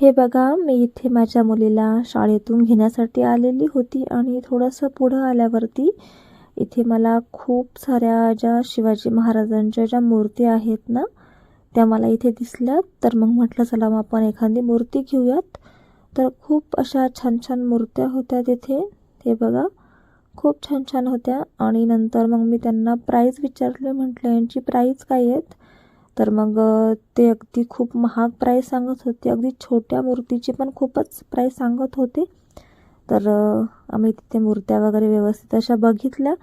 हे बघा मी इथे माझ्या मुलीला शाळेतून घेण्यासाठी आलेली होती आणि थोडंसं पुढं आल्यावरती इथे मला खूप साऱ्या ज्या शिवाजी महाराजांच्या ज्या मूर्ती आहेत ना त्या मला इथे दिसल्या. तर मग म्हटलं चला मग आपण एखादी मूर्ती घेऊयात. तर खूप अशा छान छान मूर्त्या होत्या तिथे. हे बघा खूप छान छान होत्या. आणि नंतर मग मी त्यांना प्राईज विचारले म्हटलं यांची प्राईज काय आहेत? तर मग ते अगदी खूप महाग प्राईस सांगत होते. अगदी छोट्या मूर्तीची पण खूपच प्राईस सांगत होते. तर आम्ही तिथे मूर्त्या वगैरे व्यवस्थित अशा बघितल्या.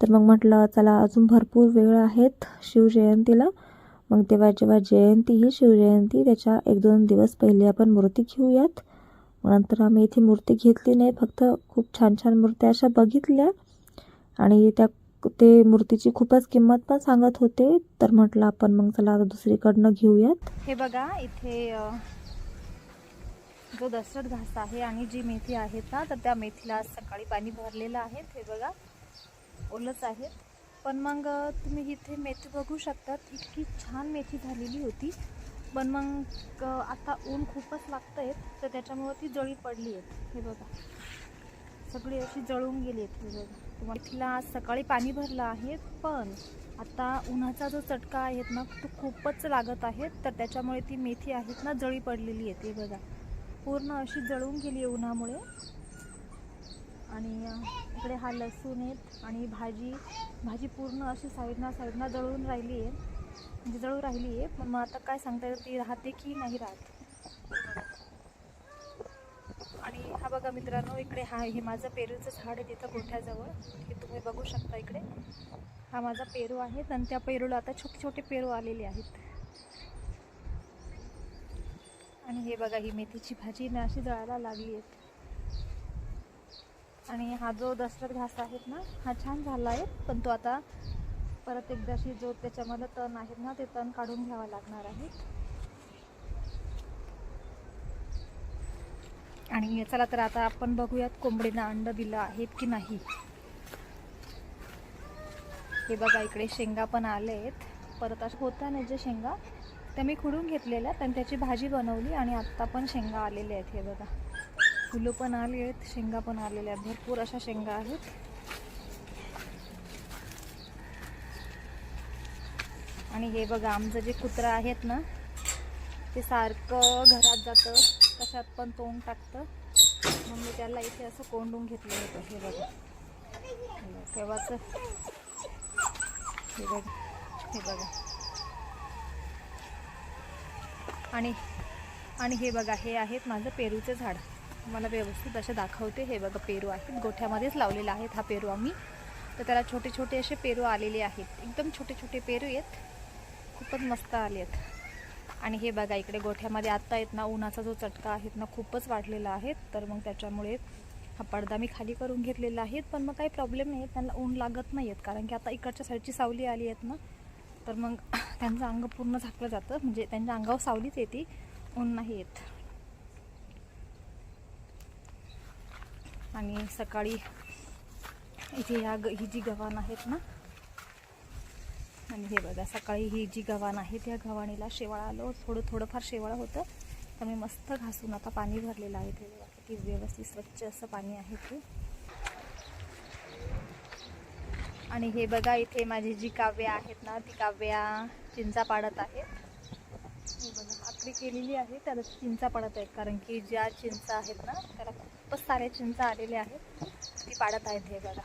तर मग म्हटलं चला अजून भरपूर वेळ आहेत शिवजयंतीला. मग तेव्हा जेव्हा जयंती ही शिवजयंती त्याच्या एक दोन दिवस पहिले आपण मूर्ती घेऊयात. नंतर आम्ही इथे मूर्ती घेतली नाही फक्त खूप छान छान मूर्त्या अशा बघितल्या. आणि त्या ते मूर्तीची खूपच किंमत पण सांगत होते. तर म्हटलं आपण मग चला आता दुसरीकडनं घेऊयात. हे बघा इथे जो दशरथ घास आहे आणि जी मेथी आहेत ना तर त्या मेथीला आज सकाळी पाणी भरलेलं आहे. हे बघा ओलच आहे. पण मग तुम्ही इथे मेथी बघू शकता इतकी छान मेथी झालेली होती. पण मग आता ऊन खूपच लागतं आहे तर त्याच्यामुळं ती जळी पडली आहे. हे बघा सगळी अशी जळून गेली आहेत. हे बघा. इथला आज सकाळी पाणी भरलं आहे पण आता उन्हाचा जो चटका आहेत ना तो खूपच लागत आहे. तर त्याच्यामुळे ती मेथी आहेत ना जळी पडलेली आहे ते बघा. पूर्ण अशी जळून गेली आहे उन्हामुळे. आणि इकडे हा लसूण आहेत आणि भाजी भाजी पूर्ण अशी साईडना साईडना जळून राहिली आहे. म्हणजे जळून राहिली आहे पण मग आता काय सांगता येतं ती राहते की नाही राहत? आणि हा बघा मित्रांनो इकडे हा हे माझं पेरूचं झाड आहे तिथं गोठ्याजवळ. हे तुम्ही बघू शकता इकडे. हा माझा पेरू आहे आणि त्या पेरूला आता छोटे छोटे पेरू आलेले आहेत. आणि हे बघा ही मेथीची भाजी ना अशी जळायला लागली आहेत आणि हा जो दसरत घास आहेत ना हा छान झाला आहे पण तो आता परत एकदाशी जो त्याच्यामध्ये तण आहेत ना ते तण काढून घ्यावा लागणार आहे. आणि चला तर आता आपण बघूयात कोंबडीनं अंड दिलं आहेत की नाही. हे बघा इकडे शेंगा पण आले आहेत परत अशा होत्या ना जे शेंगा त्या मी खुडून घेतलेल्या आणि त्याची भाजी बनवली आणि आत्ता पण शेंगा आलेल्या आहेत. हे बघा फुलं पण आली आहेत शेंगा पण आलेल्या आहेत. भरपूर अशा शेंगा आहेत. आणि हे बघा आमचं जे कुत्रा आहेत ना ते सारखं घरात जातं कशात पण तोंड टाकतं. मग मी त्याला इथे असं कोंडून घेतलं होतं हे बघा. तेव्हाच हे बघा हे बघा. आणि आणि हे बघा हे आहेत माझं पेरूचं झाड. मला व्यवस्थित असे दाखवते हे बघा पेरू आहेत. गोठ्यामध्येच लावलेला आहेत हा पेरू आम्ही. तर त्याला छोटे छोटे असे पेरू आलेले आहेत. एकदम छोटे छोटे पेरू आहेत. खूपच मस्त आले आहेत आणि हे बघा इकडे गोठ्यामध्ये आत्ता आहेत ना उन्हाचा जो चटका आहे ना खूपच वाढलेला आहे. तर मग त्याच्यामुळे हा पडदा मी खाली करून घेतलेला आहे. पण मग काही प्रॉब्लेम नाही त्यांना ऊन लागत नाही आहेत कारण की आता इकडच्या साईडची सावली आली आहेत ना तर मग त्यांचं अंग पूर्ण झाकलं जातं. म्हणजे त्यांच्या अंगावर सावलीच येते ऊन नाही येत आणि सकाळी इथे ह्या ग ही जी गव्हाण आहेत ना आणि हे बघा सकाळी ही जी गव्हाण आहे त्या गव्हाणीला शेवाळ आलं. थोडं थोडंफार शेवाळ होतं. तर मी मस्त घासून आता पाणी भरलेलं आहे. ते बघा किती व्यवस्थित स्वच्छ असं पाणी आहे ते. आणि हे बघा इथे माझी जी काव्या आहेत ना ती काव्या चिंचा पाडत आहेत. हे बघा आकडी केलेली आहे. त्याला चिंचा पाडत आहेत. कारण की ज्या चिंचा आहेत ना त्याला खूपच साऱ्या चिंचा आलेल्या आहेत. ती पाडत आहेत हे बघा.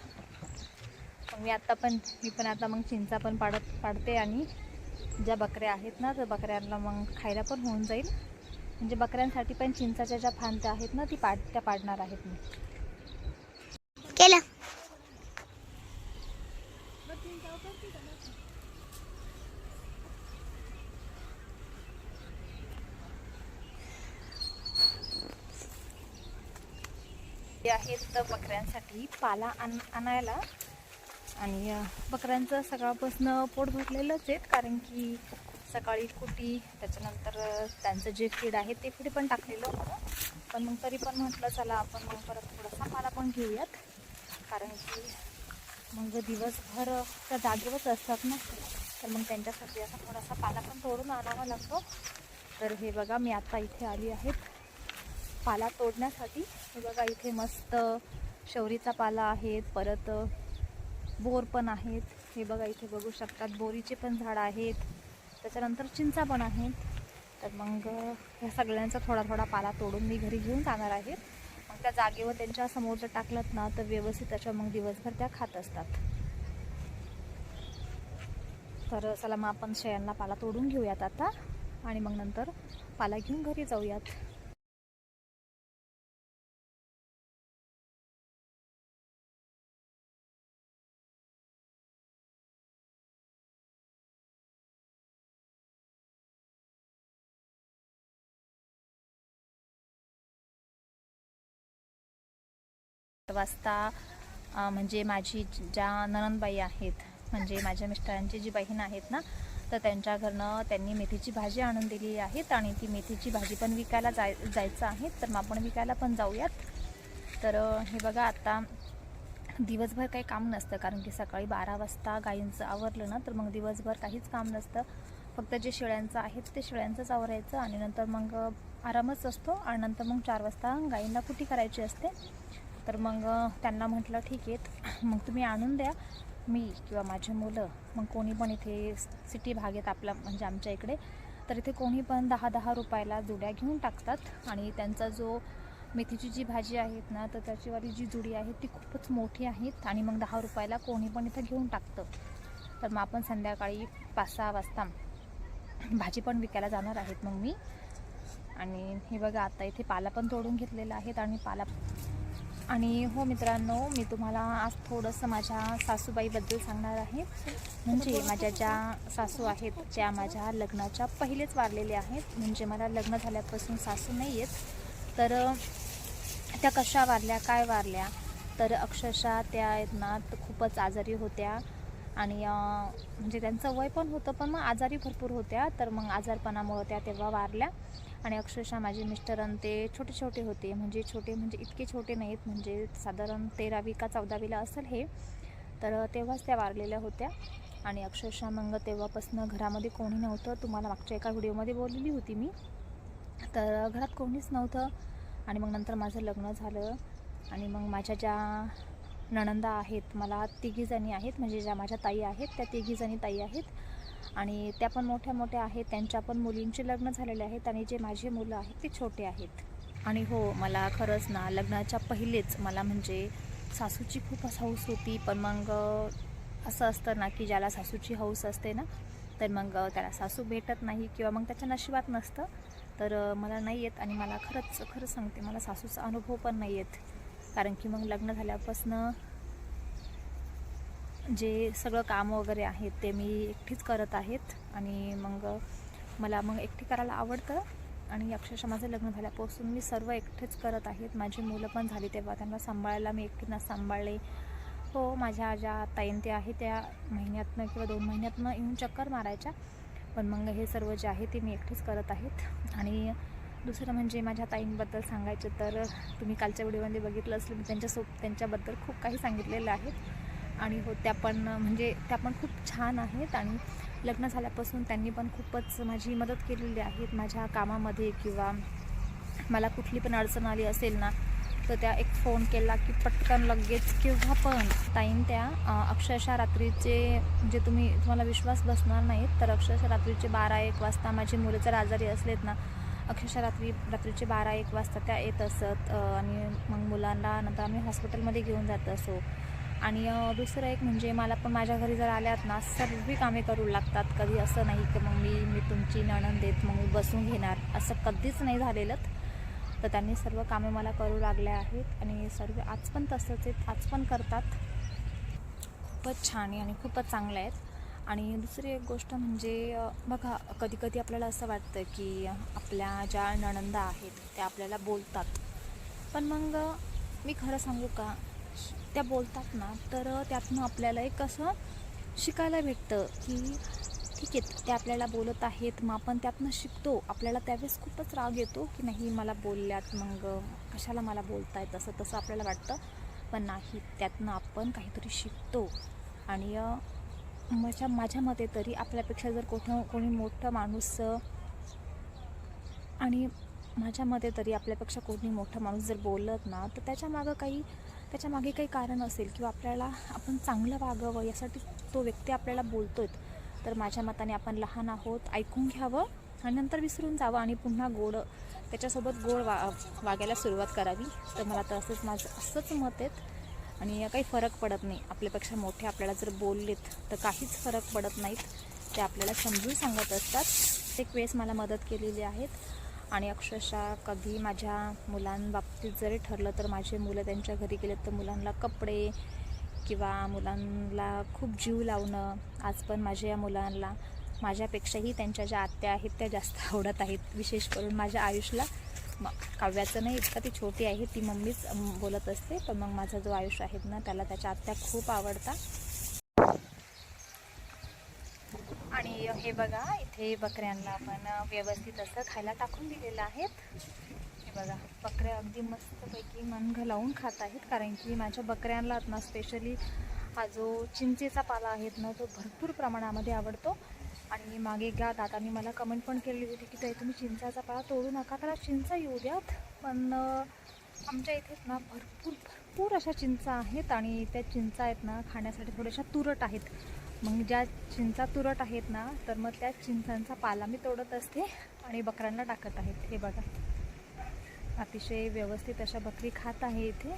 मी आत्ता पण मी पण आता मग चिंचा पण पाडत पाडते आणि ज्या बकऱ्या आहेत ना तर बकऱ्यांना मग खायला पण होऊन जाईल. म्हणजे बकऱ्यांसाठी पण चिंचाच्या ज्या फांद्या आहेत ना ती पाड त्या पाडणार आहेत मी. केलं. आहेत तर बकऱ्यांसाठी पाला आण आणायला आणि बकऱ्यांचं सकाळपासनं पोट भरलेलंच आहेत कारण की सकाळी कुटी त्याच्यानंतर त्यांचं जे फीड आहे ते फीड पण टाकलेलं होतं. पण मग तरी पण म्हटलं चला आपण मग परत थोडासा पाला पण घेऊयात. कारण की मग दिवसभर त्या जागेवरच असतात ना. तर मग त्यांच्यासाठी असा थोडासा पाला पण तोडून आणावा लागतो. तर हे बघा मी आता इथे आली आहेत पाला तोडण्यासाठी. हे बघा इथे मस्त शौरीचा पाला आहेत परत बोर पण आहेत. हे बघा इथे बघू शकतात. बोरीचे पण झाडं आहेत. त्याच्यानंतर चिंचा पण आहेत. तर मग ह्या सगळ्यांचा थोडा थोडा पाला तोडून मी घरी घेऊन जाणार आहे. मग त्या जागेवर त्यांच्यासमोर जर टाकलं ना तर व्यवस्थित त्याच्या मग दिवसभर त्या खात असतात. तर चला मग आपण शेळ्यांना पाला तोडून घेऊयात आता. आणि मग नंतर पाला घेऊन घरी जाऊयात. वाजता म्हणजे माझी ज्या ननंदबाई आहेत म्हणजे माझ्या मिस्टरांची जी बहीण आहेत ना तर त्यांच्या घरनं त्यांनी मेथीची भाजी आणून दिली आहेत आणि ती मेथीची भाजी पण विकायला जाय जायचं आहे तर मग आपण विकायला पण जाऊयात. तर हे बघा आता दिवसभर काही काम नसतं कारण की सकाळी बारा वाजता गायींचं आवरलं ना तर मग दिवसभर काहीच काम नसतं. फक्त जे शेळ्यांचं आहे ते शेळ्यांचंच आवरायचं आणि नंतर मग आरामच असतो आणि नंतर मग चार वाजता गायींना कुटी करायची असते. तर मग त्यांना म्हटलं ठीक आहे मग तुम्ही आणून द्या. मी किंवा माझी मुलं मग कोणी पण इथे सिटी भागेत आपला म्हणजे आमच्या इकडे तर इथे कोणी पण दहा दहा रुपयाला जुड्या घेऊन टाकतात. आणि त्यांचा जो मेथीची जी भाजी आहेत ना तर त्याचीवाली जी जुडी आहे ती खूपच मोठी आहेत. आणि मग दहा रुपयाला कोणी पण इथं घेऊन टाकतं. तर मग आपण संध्याकाळी पाच सहा वाजता भाजी पण विकायला जाणार आहेत मग मी. आणि हे बघा आता इथे पाला पण तोडून घेतलेला आहेत. आणि पाला आणि हो मित्रांनो मी तुम्हाला आज थोडंसं माझ्या सासूबाईबद्दल सांगणार आहे. म्हणजे माझ्या ज्या सासू आहेत ज्या माझ्या लग्नाच्या पहिलेच वारलेल्या आहेत. म्हणजे मला लग्न झाल्यापासून सासू नाही आहेत तर त्या कशा वारल्या काय वारल्या? तर अक्षरशः त्या आहेत ना तर खूपच आजारी होत्या. आणि म्हणजे त्यांचं वय पण होतं पण मग आजारी भरपूर होत्या. तर मग आजारपणामुळं त्या तेव्हा वारल्या. आणि अक्षरशः माझे मिस्टर आणि ते छोटे छोटे होते. म्हणजे छोटे म्हणजे इतके छोटे नाहीत. म्हणजे साधारण तेरावी का चौदावीला असेल हे. तर तेव्हाच त्या वारलेल्या होत्या. आणि अक्षरशः मग तेव्हापासून घरामध्ये कोणी नव्हतं. तुम्हाला मागच्या एका व्हिडिओमध्ये बोललेली होती मी. तर घरात कोणीच नव्हतं. आणि मग नंतर माझं लग्न झालं. आणि मग माझ्या ज्या नणंदा आहेत मला तिघीजणी आहेत. म्हणजे ज्या माझ्या ताई आहेत त्या तिघीजणी ताई आहेत. आणि त्या पण मोठ्या मोठ्या आहेत त्यांच्या पण मुलींचे लग्न झालेले आहेत आणि जे माझे मुलं आहेत ते छोटे आहेत. आणि हो मला खरंच ना लग्नाच्या पहिलेच मला म्हणजे सासूची खूप हौस होती पण मग असं असतं ना की ज्याला सासूची हौस असते ना तर मग त्याला सासू भेटत नाही किंवा मग त्याच्या नशिबात नसतं. तर मला नाही येत आणि मला खरंच खरंच सांगते मला सासूचा अनुभव पण नाही येत. कारण की मग लग्न झाल्यापासनं जे सगळं काम वगैरे आहेत ते मी एकटीच करत आहेत. आणि मग मला मग एकटी करायला आवडतं. आणि अक्षरशः माझं लग्न झाल्यापासून मी सर्व एकटेच करत आहेत. माझी मुलं पण झाली तेव्हा. त्यांना सांभाळायला मी एकटीनं सांभाळले. हो माझ्या ज्या ताईन ते आहे त्या महिन्यातनं किंवा दोन महिन्यातनं येऊन चक्कर मारायच्या. पण मग हे सर्व जे आहे ते मी एकटीच करत आहेत. आणि दुसरं म्हणजे माझ्या ताईंबद्दल सांगायचं तर तुम्ही कालच्या व्हिडिओमध्ये बघितलं असलं मी त्यांच्यासोब त्यांच्याबद्दल खूप काही सांगितलेलं आहे. आणि हो त्या पण म्हणजे त्या पण खूप छान आहेत आणि लग्न झाल्यापासून त्यांनी पण खूपच माझी मदत केलेली आहेत माझ्या कामामध्ये किंवा मला कुठली पण अडचण आली असेल ना तर त्या एक फोन केला की पटकन लगेच केव्हा पण ताईन त्या अक्षरशः रात्रीचे जे तुम्ही तुम्हाला विश्वास बसणार नाहीत तर अक्षरशः रात्रीचे बारा एक वाजता माझी मुलं जर आजारी असलेत ना अक्षरशः रात्री रात्रीचे बारा एक वाजता त्या येत असत आणि मग मुलांना नंतर आम्ही हॉस्पिटलमध्ये घेऊन जात असो. आणि दुसरं एक म्हणजे मला पण माझ्या घरी जर आल्यात ना सर्व कामे करू लागतात. कधी असं नाही की मग मी मी तुमची नणंद देत मग मी बसून घेणार. असं कधीच नाही झालेलं तर त्यांनी सर्व कामे मला करू लागल्या आहेत आणि सर्व आज पण तसंच आहेत. आज पण करतात. खूपच छान आहे आणि खूपच चांगलं आहेत. आणि दुसरी एक गोष्ट म्हणजे बघा कधीकधी आपल्याला असं वाटतं की आपल्या ज्या नणंदा आहेत त्या आपल्याला बोलतात. पण मग मी खरं सांगू का? त्या बोलतात ना तर त्यातनं आपल्याला एक असं शिकायला भेटतं की ठीक आहे ते आपल्याला बोलत आहेत मग आपण त्यातनं शिकतो. आपल्याला त्यावेळेस खूपच राग येतो की नाही मला बोलल्यात मग कशाला मला बोलतायत असं तसं आपल्याला वाटतं. पण नाही त्यातनं आपण काहीतरी शिकतो. आणि माझ्या माझ्या मते तरी आपल्यापेक्षा जर कोठं कोणी मोठं माणूस आणि माझ्या मते तरी आपल्यापेक्षा कोणी मोठा माणूस जर बोलत ना तर त्याच्या मागं काही त्याच्यामागे काही कारण असेल किंवा आपल्याला आपण चांगलं वागावं यासाठी तो व्यक्ती आपल्याला बोलतोय तर माझ्या मताने आपण लहान आहोत ऐकून घ्यावं आणि नंतर विसरून जावं आणि पुन्हा गोड त्याच्यासोबत गोड वा वागायला सुरुवात करावी. तर मला तर असंच माझं असंच मत आहेत आणि काही फरक पडत नाही. आपल्यापेक्षा मोठे आपल्याला जर बोललेत तर काहीच फरक पडत नाहीत. ते आपल्याला समजून सांगत असतात. एक वेळेस मला मदत केलेली आहेत. आणि अक्षरशः कधी माझ्या मुलांबाबतीत जरी ठरलं तर माझे मुलं त्यांच्या घरी गेलेत तर मुलांना कपडे किंवा मुलांना खूप जीव लावणं आज पण माझ्या या मुलांना माझ्यापेक्षाही त्यांच्या ज्या आत्या आहेत त्या जास्त आवडत आहेत. विशेष करून माझ्या आयुषला म काव्याचं नाही इतका ती छोटी आहे ती मम्मीच बोलत असते. पण मग माझा जो आयुष आहे ना त्याला त्याच्या आत्या खूप आवडतात आणि हे बघा इथे बकऱ्यांना आपण व्यवस्थित असं खायला टाकून दिलेलं आहेत. हे बघा बकऱ्या अगदी मस्तपैकी मन घालावून खात आहेत कारण की माझ्या बकऱ्यांना ना स्पेशली हा जो चिंचेचा पाला आहेत ना तो भरपूर प्रमाणामध्ये आवडतो. आणि मागे एकदा दादांनी मला कमेंट पण केली होती की ताई तुम्ही चिंचाचा पाला तोडू नका त्याला चिंचा येऊ द्यात. पण आमच्या इथेच ना भरपूर भरपूर अशा चिंचा आहेत आणि त्या चिंचा आहेत ना खाण्यासाठी थोड्याशा तुरट आहेत. मग ज्या चिंचा तुरट आहेत ना तर मग त्या चिंचांचा पाला मी तोडत असते आणि बकऱ्यांना टाकत आहेत हे बघा. अतिशय व्यवस्थित अशा बकरी खात आहे इथे.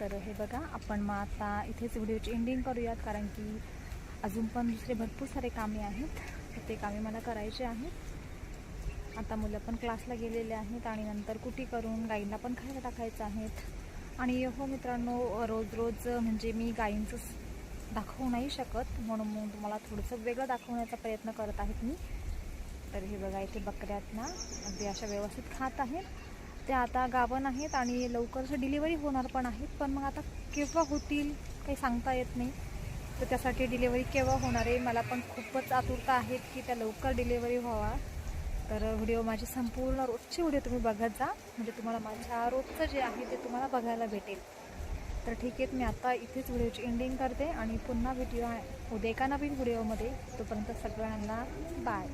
तर हे बघा आपण मग आता इथेच व्हिडिओची एंडिंग करूयात कारण की अजून पण दुसरे भरपूर सारे कामे आहेत. तर ते कामे मला करायचे आहेत. आता मुलं पण क्लासला गेलेले आहेत आणि नंतर कुटी करून गाईंना पण खायला टाकायचं आहेत. आणि हो मित्रांनो रोज रोज म्हणजे मी गाईंचं दाखवू नाही शकत म्हणून मग तुम्हाला थोडंसं वेगळं दाखवण्याचा प्रयत्न करत आहेत मी. तर हे बघा इथे बकऱ्यात ना अगदी अशा व्यवस्थित खात आहेत. त्या आता गाभण आहेत आणि लवकरच डिलिव्हरी होणार पण आहेत पण मग आता केव्हा होतील काही सांगता येत नाही. तर त्यासाठी डिलिव्हरी केव्हा होणार आहे मला पण खूपच आतुरता आहेत की त्या लवकर डिलिव्हरी व्हावा. तर व्हिडिओ माझी संपूर्ण रोजची व्हिडिओ तुम्ही बघत जा. म्हणजे तुम्हाला माझ्या रोजचं जे आहे ते तुम्हाला बघायला भेटेल. तर ठीक आहे मी आता इथेच व्हिडिओची एंडिंग करते आणि पुन्हा व्हिडिओ उद्या एका नवीन व्हिडिओमध्ये. तोपर्यंत सगळ्यांना बाय